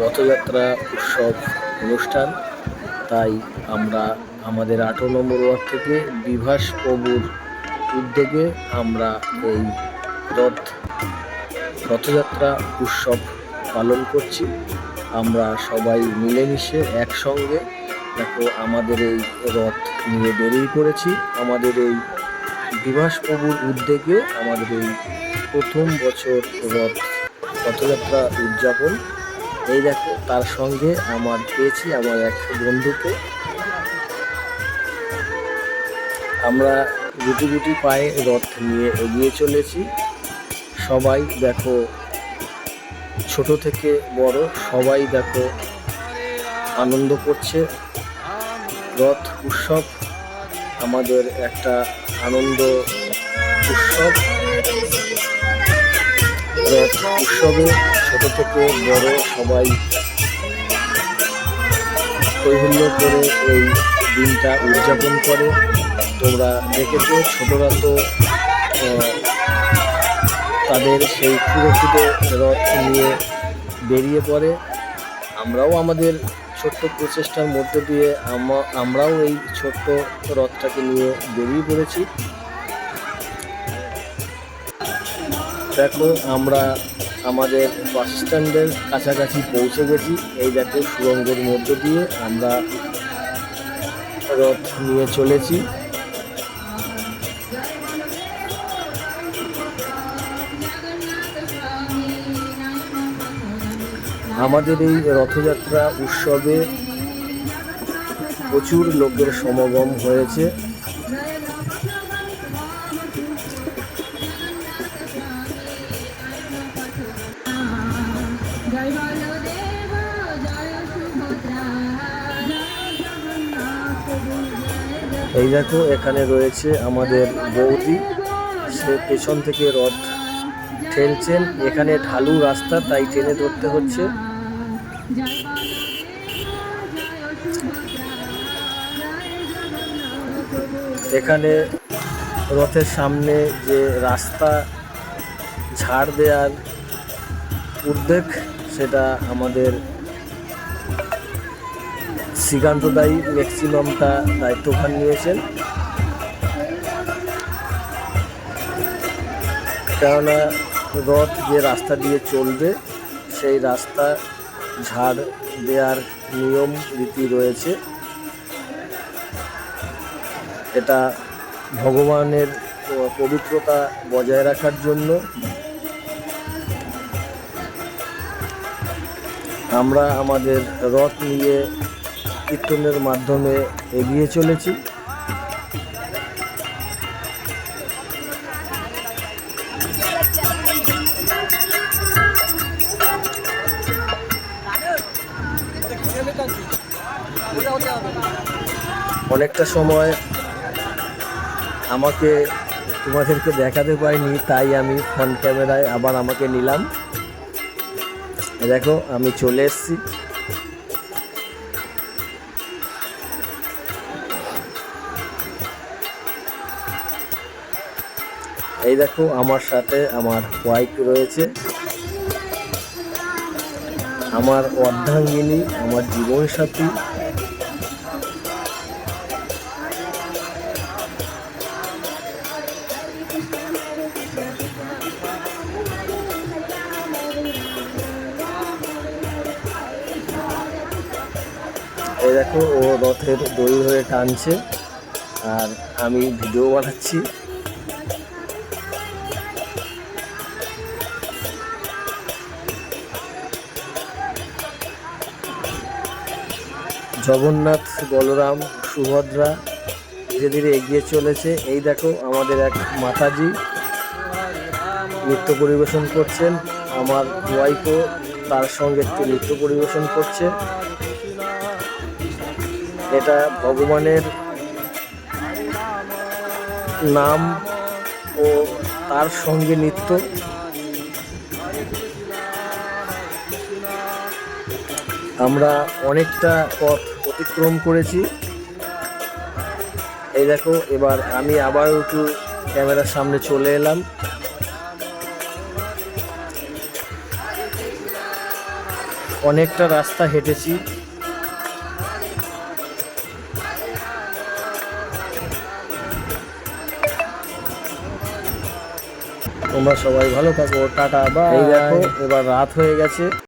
রথযাত্রা উৎসব অনুষ্ঠান। তাই আমরা আমাদের আঠারো নম্বর ওয়ার্ড থেকে বিভাস প্রভুর উদ্যোগে আমরা এই রথ, রথযাত্রা উৎসব পালন করছি। আমরা সবাই মিলেমিশে একসঙ্গে দেখো আমাদের এই রথ নিয়ে বেরিয়ে পড়েছি। আমাদের এই বিভাস প্রভুর উদ্যোগে আমাদের এই প্রথম বছর রথ রথযাত্রা উদযাপন। এই দেখো, তার সঙ্গে আমার পেয়েছি আমার এক বন্ধুকে। আমরা গুটি গুটি পায়ে রথ নিয়ে এগিয়ে চলেছি। সবাই দেখো, ছোট থেকে বড় সবাই দেখো আনন্দ করছে। রথ উৎসব আমাদের একটা আনন্দ উৎসব। রথ উৎসবে ছোট থেকে বড় সবাই কৈহুল্য করে এই দিনটা উদযাপন করে। তোমরা দেখেছ ছোটরা তো তাদের সেই খুঁড়ে রথ নিয়ে বেরিয়ে পড়ে। আমরাও আমাদের ছোট্ট প্রচেষ্টার মধ্যে দিয়ে আমা- আমরাও এই ছোট্ট রথটাকে নিয়ে বেরিয়ে পড়েছি। দেখো, আমরা আমাদের বাস স্ট্যান্ডের কাছাকাছি পৌঁছে গেছি। এই দেখো সুরঙ্গের মধ্য দিয়ে আমরা রথ নিয়ে চলেছি। আমাদের এই রথযাত্রা উৎসবে প্রচুর লোকের সমাগম হয়েছে। এই দেখো এখানে রয়েছে আমাদের বৌদি। সে পেছন থেকে রথ ঠেলছেন। এখানে ঢালু রাস্তা তাই টেনে ধরতে হচ্ছে। এখানে রথের সামনে যে রাস্তা ঝাড় দেওয়ার উদ্যোগ সেটা আমাদের শ্রীকান্ত দায়ী ম্যাক্সিমামটা দায়িত্বভার নিয়েছেন। কেননা রথ যে রাস্তা দিয়ে চলবে, সেই রাস্তা ঝাড় দেওয়ার নিয়ম, রীতি রয়েছে। এটা ভগবানের পবিত্রতা বজায় রাখার জন্য আমরা আমাদের রথ নিয়ে কীর্তনের মাধ্যমে এগিয়ে চলেছি। অনেকটা সময় আমাকে তোমাদেরকে দেখাতে পারিনি, তাই আমি ফ্রন্ট ক্যামেরায় আবার আমাকে নিলাম। দেখো, আমি চলে এসছি। এই দেখো, আমার সাথে আমার ওয়াইফ রয়েছে। আমার অর্ধাঙ্গিনী, আমার জীবনসাথী। দেখো, ও রথের দড়ি ধরে টানছে আর আমি ভিডিও বানাচ্ছি। জগন্নাথ, বলরাম, সুভদ্রা ধীরে ধীরে এগিয়ে চলেছে। এই দেখো, আমাদের এক মাতাজি নৃত্য পরিবেশন করছেন। আমার ওয়াইফও তার সঙ্গে একটু নৃত্য পরিবেশন করছে। এটা ভগবানের নাম ও তার সঙ্গে নৃত্য। আমরা অনেকটা পথ অতিক্রম করেছি। এই দেখো, এবার আমি আবার একটু ক্যামেরার সামনে চলে এলাম। অনেকটা রাস্তা হেঁটেছি। তোমরা সবাই ভালো থাকো টাটা বা এই দেখো এবার রাত হয়ে গেছে।